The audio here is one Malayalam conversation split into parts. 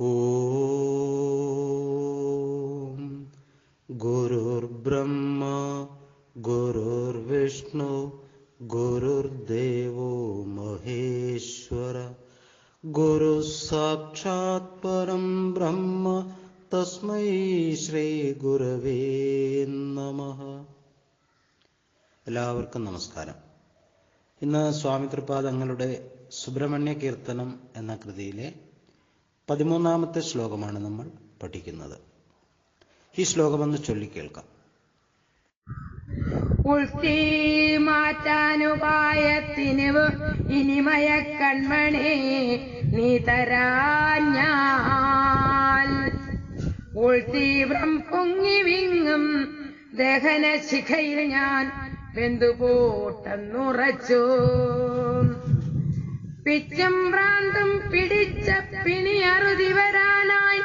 ഓം ഗുരുർബ്രഹ്മ ഗുരുർവിഷ്ണു ഗുരുദേവോ മഹേശ്വര. ഗുരു സാക്ഷാത് പരം ബ്രഹ്മ തസ്മൈ ശ്രീ ഗുരവേ നമ. എല്ലാവർക്കും നമസ്കാരം. ഇന്ന് സ്വാമി തൃപ്പാദങ്ങളുടെ സുബ്രഹ്മണ്യ കീർത്തനം എന്ന കൃതിയിലെ പതിമൂന്നാമത്തെ ശ്ലോകമാണ് നമ്മൾ പഠിക്കുന്നത്. ഈ ശ്ലോകമൊന്ന് ചൊല്ലിക്കേൾക്കാം മാറ്റാനുപായത്തിന് ഇനിമയ കൺമണി നീ തരാഞ്ഞാൽ. പൊങ്ങി വിങ്ങും ദഹന ശിഖയിൽ ഞാൻ വെന്തുപോട്ടെന്നുറച്ചു. പിച്ചും ഭ്രാന്തും പിടിച്ച പിണിയറുതി വരാനായി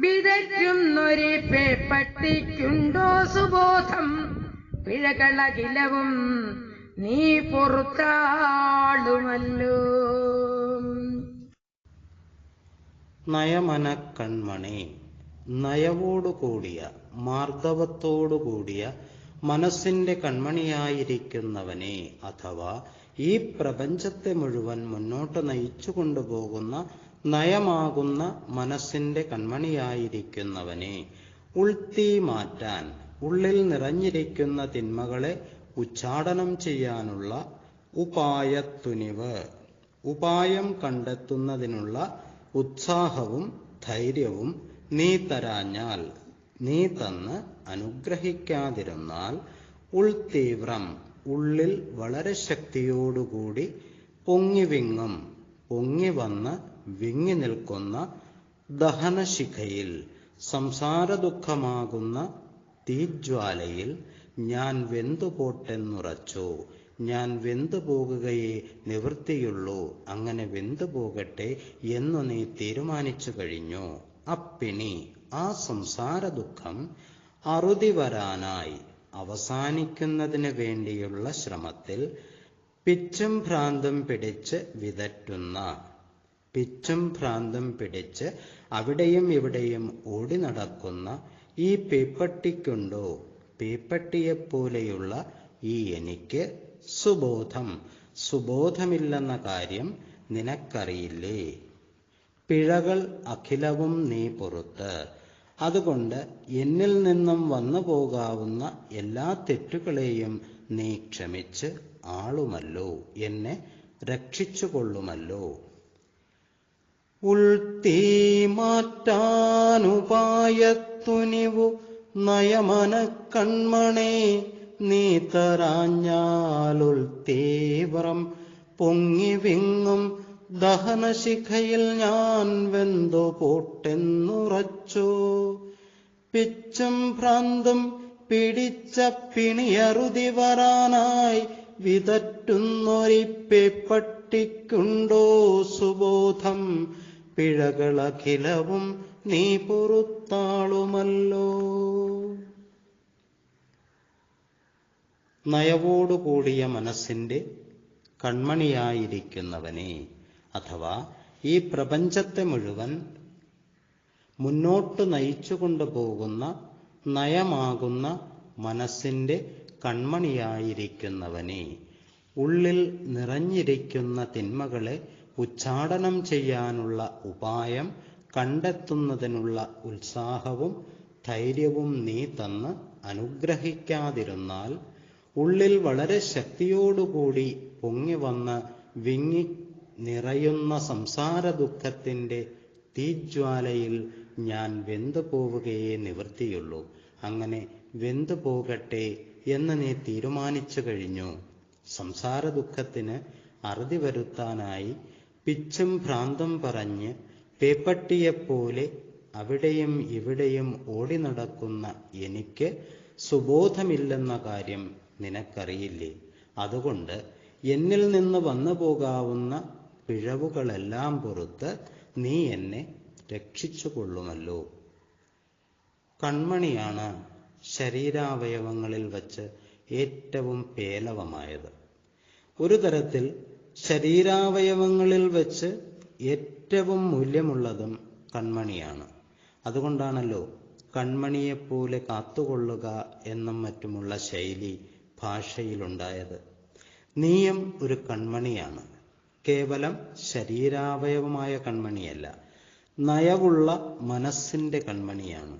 വിതയ്ക്കുന്നൊരു പേപ്പട്ടിക്കുണ്ടോ സുബോധം? പിഴകളകിലവും നീ പൊറുത്താളുമല്ലോ. നയമന കൺമണി നയവോടുകൂടിയ മാർദ്ദവത്തോടുകൂടിയ മനസ്സിന്റെ കൺമണിയായിരിക്കുന്നവനെ അഥവാ ഈ പ്രപഞ്ചത്തെ മുഴുവൻ മുന്നോട്ട് നയിച്ചു കൊണ്ടുപോകുന്ന നയമാകുന്ന മനസ്സിന്റെ കൺമണിയായിരിക്കുന്നവനെ. ഉൾത്തീ മാറ്റാൻ ഉള്ളിൽ നിറഞ്ഞിരിക്കുന്ന തിന്മകളെ ഉച്ചാടനം ചെയ്യാനുള്ള ഉപായത്തുനിവ്. ഉപായം കണ്ടെത്തുന്നതിനുള്ള ഉത്സാഹവും ധൈര്യവും നീ തരാഞ്ഞാൽ നീ തന്ന് അനുഗ്രഹിക്കാതിരുന്നാൽ ഉൾതീവ്രം ഉള്ളിൽ വളരെ ശക്തിയോടുകൂടി പൊങ്ങിവിങ്ങും പൊങ്ങി വന്ന് വിങ്ങി നിൽക്കുന്ന ദഹനശിഖയിൽ സംസാരദുഃഖമാകുന്ന തീജ്വാലയിൽ ഞാൻ വെന്തുപോട്ടെന്നുറച്ചു ഞാൻ വെന്തു പോകുകയേ നിവൃത്തിയുള്ളൂ അങ്ങനെ വെന്തു പോകട്ടെ എന്നു നീ തീരുമാനിച്ചു കഴിഞ്ഞു. അപ്പിണി ആ സംസാര ദുഃഖം അറുതി വരാനായി അവസാനിക്കുന്നതിന് വേണ്ടിയുള്ള ശ്രമത്തിൽ പിച്ചും ഭ്രാന്തും പിടിച്ച് വിതറ്റുന്ന പിച്ചും ഭ്രാന്തും പിടിച്ച് അവിടെയും ഇവിടെയും ഓടി നടക്കുന്ന ഈ പേപ്പട്ടിക്കുണ്ടോ? പേപ്പട്ടിയെപ്പോലെയുള്ള ഈ എനിക്ക് സുബോധം. സുബോധമില്ലെന്ന കാര്യം നിനക്കറിയില്ലേ? പിഴകൾ അഖിലവും നീ പുറത്ത്. അതുകൊണ്ട് എന്നിൽ നിന്നും വന്നു പോകാവുന്ന എല്ലാ തെറ്റുകളെയും നീ ക്ഷമിച്ച് ആളുമല്ലോ എന്നെ രക്ഷിച്ചുകൊള്ളുമല്ലോ. ഉൾത്തീ മാറ്റാനുപായത്തുനിവു നയമന കൺമണേ നീ തരാഞ്ഞാലുൾ തീവ്രം പൊങ്ങി വിങ്ങും ദഹനശിഖയിൽ ഞാൻ വെന്തു പൊട്ടെന്നുറച്ചു. പിച്ചും ഭ്രാന്തും പിടിച്ച പിണിയറുതി വരാനായി വിതറ്റുന്നൊരിപ്പെപ്പട്ടിക്കുണ്ടോ സുബോധം. പിഴകളഖിലവും നീ പൊറുത്താളുമല്ലോ. നയവോടുകൂടിയ മനസ്സിന്റെ കൺമണിയായിരിക്കുന്നവനെ അഥവാ ഈ പ്രപഞ്ചത്തെ മുഴുവൻ മുന്നോട്ട് നയിച്ചു കൊണ്ടുപോകുന്ന നയമാകുന്ന മനസ്സിന്റെ കൺമണിയായിരിക്കുന്നവനെ ഉള്ളിൽ നിറഞ്ഞിരിക്കുന്ന തിന്മകളെ ഉച്ചാടനം ചെയ്യാനുള്ള ഉപായം കണ്ടെത്തുന്നതിനുള്ള ഉത്സാഹവും ധൈര്യവും നീ തന്ന് അനുഗ്രഹിക്കാതിരുന്നാൽ ഉള്ളിൽ വളരെ ശക്തിയോടുകൂടി പൊങ്ങി വന്ന് വിങ്ങി നിറയുന്ന സംസാര ദുഃഖത്തിന്റെ തീജ്വാലയിൽ ഞാൻ വെന്തു പോവുകയേ നിവൃത്തിയുള്ളൂ. അങ്ങനെ വെന്തു പോകട്ടെ എന്ന് നീ തീരുമാനിച്ചു കഴിഞ്ഞു. സംസാര ദുഃഖത്തിന് അറുതി വരുത്താനായി പിച്ചും ഭ്രാന്തം പറഞ്ഞ് പേപ്പട്ടിയെപ്പോലെ അവിടെയും ഇവിടെയും ഓടി നടക്കുന്ന എനിക്ക് സുബോധമില്ലെന്ന കാര്യം നിനക്കറിയില്ലേ? അതുകൊണ്ട് എന്നിൽ നിന്ന് വന്നു പോകാവുന്ന പിഴവുകളെല്ലാം പുറത്ത് നീ എന്നെ രക്ഷിച്ചുകൊള്ളുമല്ലോ. കൺമണിയാണ് ശരീരാവയവങ്ങളിൽ വച്ച് ഏറ്റവും പേലവമായത്. ഒരു തരത്തിൽ ശരീരാവയവങ്ങളിൽ വച്ച് ഏറ്റവും മൂല്യമുള്ളതും കൺമണിയാണ്. അതുകൊണ്ടാണല്ലോ കൺമണിയെപ്പോലെ കാത്തുകൊള്ളുക എന്നും മറ്റുമുള്ള ശൈലി ഭാഷയിലുണ്ടായത്. നീയും ഒരു കൺമണിയാണ്. കേവലം ശരീരാവയവമായ കൺമണിയല്ല. നയവുള്ള മനസ്സിന്റെ കൺമണിയാണ്.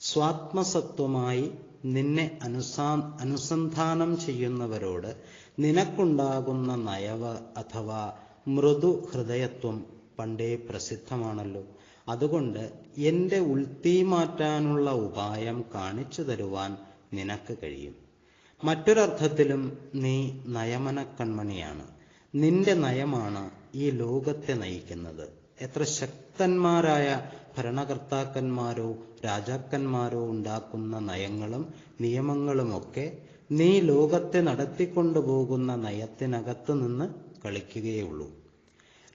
സ്വാത്മസത്വമായി നിന്നെ അനുസാ അനുസന്ധാനം ചെയ്യുന്നവരോട് നിനക്കുണ്ടാകുന്ന നയവ് അഥവാ മൃദു ഹൃദയത്വം പണ്ടേ പ്രസിദ്ധമാണല്ലോ. അതുകൊണ്ട് എന്റെ ഉൾത്തീ മാറ്റാനുള്ള ഉപായം കാണിച്ചു തരുവാൻ നിനക്ക് കഴിയും. മറ്റൊരർത്ഥത്തിലും നീ നയമനക്കൺമണിയാണ്. നിന്റെ നയമാണ് ഈ ലോകത്തെ നയിക്കുന്നത്. എത്ര ശക്തന്മാരായ ഭരണകർത്താക്കന്മാരോ രാജാക്കന്മാരോ ഉണ്ടാക്കുന്ന നയങ്ങളും നിയമങ്ങളുമൊക്കെ നീ ലോകത്തെ നടത്തിക്കൊണ്ടുപോകുന്ന നയത്തിനകത്ത് നിന്ന് കളിക്കുകയുള്ളൂ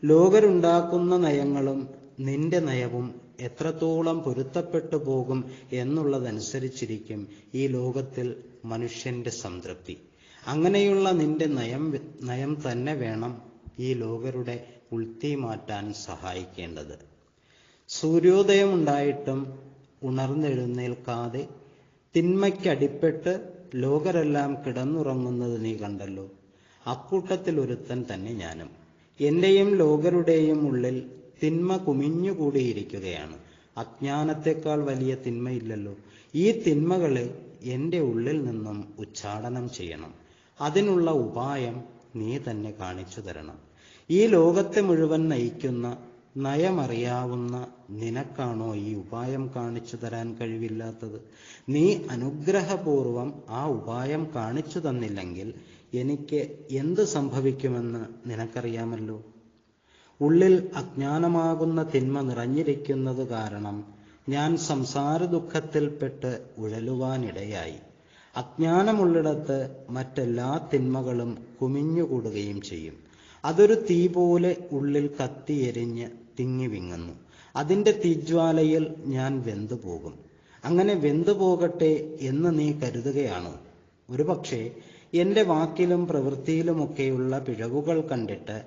ലോകരുണ്ടാക്കുന്ന നയങ്ങളും നിന്റെ നയവും എത്രത്തോളം പൊരുത്തപ്പെട്ടു പോകും എന്നുള്ളതനുസരിച്ചിരിക്കും ഈ ലോകത്തിൽ മനുഷ്യന്റെ സംതൃപ്തി. അങ്ങനെയുള്ള നിന്റെ നയം നയം തന്നെ വേണം ഈ ലോകരുടെ ഉൾത്തി മാറ്റാൻ സഹായിക്കേണ്ടത്. സൂര്യോദയമുണ്ടായിട്ടും ഉണർന്നെഴുന്നേൽക്കാതെ തിന്മയ്ക്കടിപ്പെട്ട് ലോകരെല്ലാം കിടന്നുറങ്ങുന്നത് നീ കണ്ടല്ലോ. അക്കൂട്ടത്തിൽ ഒരുത്തൻ തന്നെ ഞാനും. എന്റെയും ലോകരുടെയും ഉള്ളിൽ തിന്മ കുമിഞ്ഞുകൂടിയിരിക്കുകയാണ്. അജ്ഞാനത്തെക്കാൾ വലിയ തിന്മയില്ലല്ലോ. ഈ തിന്മകളെ എന്റെ ഉള്ളിൽ നിന്നും ഉച്ചാടനം ചെയ്യണം. അതിനുള്ള ഉപായം നീ തന്നെ കാണിച്ചു തരണം. ഈ ലോകത്തെ മുഴുവൻ നയിക്കുന്ന നയമറിയാവുന്ന നിനക്കാണോ ഈ ഉപായം കാണിച്ചു തരാൻ കഴിവില്ലാത്തത്? നീ അനുഗ്രഹപൂർവം ആ ഉപായം കാണിച്ചു തന്നില്ലെങ്കിൽ എനിക്ക് എന്ത് സംഭവിക്കുമെന്ന് നിനക്കറിയാമല്ലോ? ഉള്ളിൽ അജ്ഞാനമാകുന്ന തിന്മ നിറഞ്ഞിരിക്കുന്നത് കാരണം ഞാൻ സംസാര ദുഃഖത്തിൽപ്പെട്ട് ഉഴലുവാനിടയായി. അജ്ഞാനമുള്ളിടത്ത് മറ്റെല്ലാ തിന്മകളും കുമിഞ്ഞുകൂടുകയും ചെയ്യും. അതൊരു തീ പോലെ ഉള്ളിൽ കത്തിയെരിഞ്ഞ് തിങ്ങി വിങ്ങുന്നു അതിന്റെ തീജ്വാലയിൽ ഞാൻ വെന്തുപോകും. അങ്ങനെ വെന്തുപോകട്ടെ എന്ന് നീ കരുതുകയാണോ? ഒരുപക്ഷെ എന്റെ വാക്കിലും പ്രവൃത്തിയിലുമൊക്കെയുള്ള പിഴവുകൾ കണ്ടിട്ട്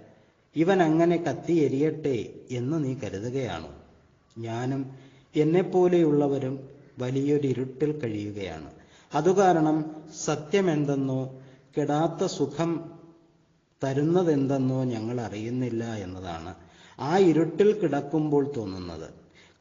ഇവൻ അങ്ങനെ കത്തിയെരിയട്ടെ എന്ന് നീ കരുതുകയാണോ? ഞാനും എന്നെപ്പോലെയുള്ളവരും വലിയൊരു ഇരുട്ടിൽ കഴിയുകയാണ്. അതുകാരണം സത്യമെന്തെന്നോ കെടാത്ത സുഖം തരുന്നതെന്തെന്നോ ഞങ്ങൾ അറിയുന്നില്ല എന്നതാണ് ആ ഇരുട്ടിൽ കിടക്കുമ്പോൾ തോന്നുന്നത്.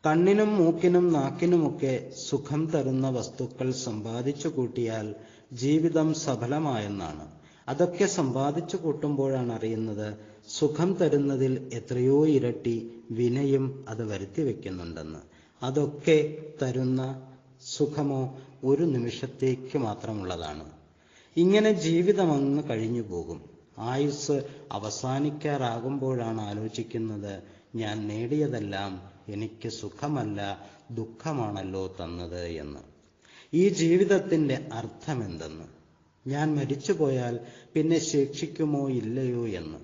കണ്ണിനും മൂക്കിനും നാക്കിനുമൊക്കെ സുഖം തരുന്ന വസ്തുക്കൾ സമ്പാദിച്ചു കൂട്ടിയാൽ ജീവിതം സഫലമായെന്നാണ്. അതൊക്കെ സമ്പാദിച്ചു കൂട്ടുമ്പോഴാണ് അറിയുന്നത് സുഖം തരുന്നതിൽ എത്രയോ ഇരട്ടി വിനയും അത് വരുത്തി വെക്കുന്നുണ്ടെന്ന്. അതൊക്കെ തരുന്ന സുഖമോ ഒരു നിമിഷത്തേക്ക് മാത്രമുള്ളതാണ്. ഇങ്ങനെ ജീവിതം അങ്ങ് കഴിഞ്ഞു പോകും. ആയുസ് അവസാനിക്കാറാകുമ്പോഴാണ് ആലോചിക്കുന്നത് ഞാൻ നേടിയതെല്ലാം എനിക്ക് സുഖമല്ല ദുഃഖമാണല്ലോ തന്നത് എന്ന്. ഈ ജീവിതത്തിന്റെ അർത്ഥമെന്തെന്ന്? ഞാൻ മരിച്ചു പോയാൽ പിന്നെ ശിക്ഷിക്കുമോ ഇല്ലയോ എന്ന്.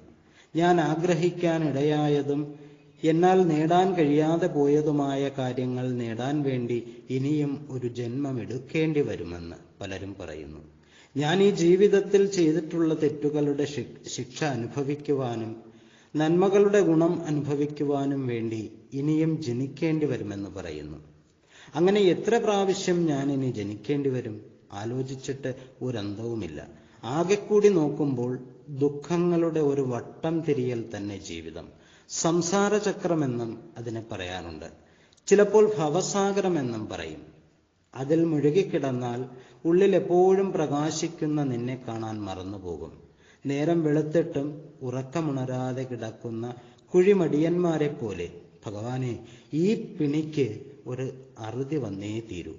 ഞാൻ ആഗ്രഹിക്കാനിടയായതും എന്നാൽ നേടാൻ കഴിയാതെ പോയതുമായ കാര്യങ്ങൾ നേടാൻ വേണ്ടി ഇനിയും ഒരു ജന്മം എടുക്കേണ്ടി വരുമെന്ന് പലരും പറയുന്നു. ഞാൻ ഈ ജീവിതത്തിൽ ചെയ്തിട്ടുള്ള തെറ്റുകളുടെ ശിക്ഷ അനുഭവിക്കുവാനും നന്മകളുടെ ഗുണം അനുഭവിക്കുവാനും വേണ്ടി ഇനിയും ജനിക്കേണ്ടി വരുമെന്ന് പറയുന്നു. അങ്ങനെ എത്ര പ്രാവശ്യം ഞാൻ ഇനി ജനിക്കേണ്ടി വരും? ആലോചിച്ചിട്ട് ഒരന്തവുമില്ല. ആകെക്കൂടി നോക്കുമ്പോൾ ദുഃഖങ്ങളുടെ ഒരു വട്ടം തിരിയൽ തന്നെ ജീവിതം. സംസാരചക്രമെന്നും അതിനെ പറയാറുണ്ട്. ചിലപ്പോൾ ഭവസാഗരമെന്നും പറയും. അതിൽ മുഴുകിക്കിടന്നാൽ ഉള്ളിൽ എപ്പോഴും പ്രകാശിക്കുന്ന നിന്നെ കാണാൻ മറന്നുപോകും. നേരം വെളുത്തിട്ടും ഉറക്കമുണരാതെ കിടക്കുന്ന കുഴിമടിയന്മാരെ പോലെ ഭഗവാനെ ഈ പിണിക്ക് ഒരു അറുതി വന്നേ തീരൂ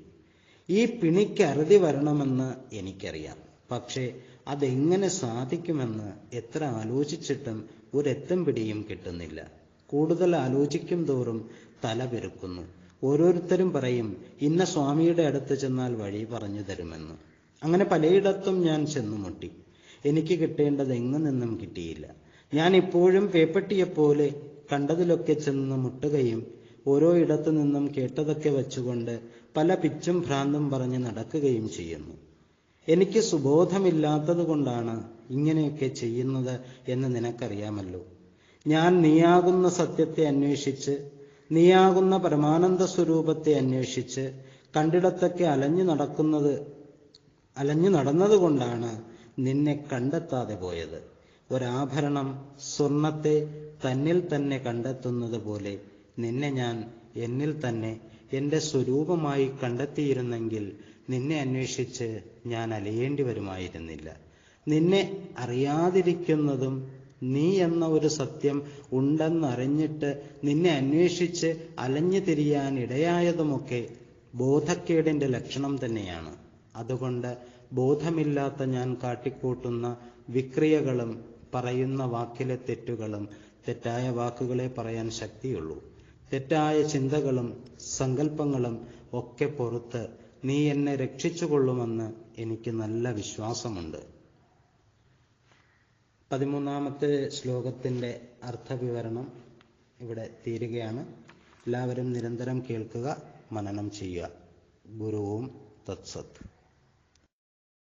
ഈ പിണിക്ക് അറുതി വരണമെന്ന് എനിക്കറിയാം. പക്ഷേ അതെങ്ങനെ സാധിക്കുമെന്ന് എത്ര ആലോചിച്ചിട്ടും ഒരെത്തം പിടിയും കിട്ടുന്നില്ല. കൂടുതൽ ആലോചിക്കും തോറും തല പെരുക്കുന്നു ഓരോരുത്തരും പറയും ഇന്ന സ്വാമിയുടെ അടുത്ത് ചെന്നാൽ വഴി പറഞ്ഞു തരുമെന്ന്. അങ്ങനെ പലയിടത്തും ഞാൻ ചെന്നു മുട്ടി. എനിക്ക് കിട്ടേണ്ടത് എങ്ങു നിന്നും കിട്ടിയില്ല. ഞാൻ ഇപ്പോഴും പേപ്പട്ടിയെപ്പോലെ കണ്ടതിലൊക്കെ ചെന്ന് മുട്ടുകയും ഓരോ ഇടത്തു നിന്നും കേട്ടതൊക്കെ വെച്ചുകൊണ്ട് പല പിച്ചും ഭ്രാന്തും പറഞ്ഞ് നടക്കുകയും ചെയ്യുന്നു. എനിക്ക് സുബോധമില്ലാത്തത് കൊണ്ടാണ് ഇങ്ങനെയൊക്കെ ചെയ്യുന്നത് എന്ന് നിനക്കറിയാമല്ലോ. ഞാൻ നീയാകുന്ന സത്യത്തെ അന്വേഷിച്ച് നീയാകുന്ന പരമാനന്ദ സ്വരൂപത്തെ അന്വേഷിച്ച് കണ്ടിടത്തൊക്കെ അലഞ്ഞു നടക്കുന്നത് അലഞ്ഞു നടന്നതുകൊണ്ടാണ് നിന്നെ കണ്ടെത്താതെ പോയത്. ഒരാഭരണം സ്വർണത്തെ തന്നിൽ തന്നെ കണ്ടെത്തുന്നത് പോലെ നിന്നെ ഞാൻ എന്നിൽ തന്നെ എന്റെ സ്വരൂപമായി കണ്ടെത്തിയിരുന്നെങ്കിൽ നിന്നെ അന്വേഷിച്ച് ഞാൻ അലയേണ്ടി വരുമായിരുന്നില്ല. നിന്നെ അറിയാതിരിക്കുന്നതും നീ എന്ന ഒരു സത്യം ഉണ്ടെന്നറിഞ്ഞിട്ട് നിന്നെ അന്വേഷിച്ച് അലഞ്ഞു തിരിയാൻ ഇടയായതുമൊക്കെ ബോധക്കേടിന്റെ ലക്ഷണം തന്നെയാണ്. അതുകൊണ്ട് ബോധമില്ലാത്ത ഞാൻ കാട്ടിക്കൂട്ടുന്ന വിക്രിയകളും പറയുന്ന വാക്കിലെ തെറ്റുകളും തെറ്റായ വാക്കുകളെ പറയാൻ ശക്തിയുള്ളൂ. തെറ്റായ ചിന്തകളും സങ്കല്പങ്ങളും ഒക്കെ പുറത്ത് നീ എന്നെ രക്ഷിച്ചുകൊള്ളുമെന്ന് എനിക്ക് നല്ല വിശ്വാസമുണ്ട്. പതിമൂന്നാമത്തെ ശ്ലോകത്തിന്റെ അർത്ഥവിവരണം ഇവിടെ തീരുകയാണ്. എല്ലാവരും നിരന്തരം കേൾക്കുക മനനം ചെയ്യുക. ഗുരുവും തത്സത്ത്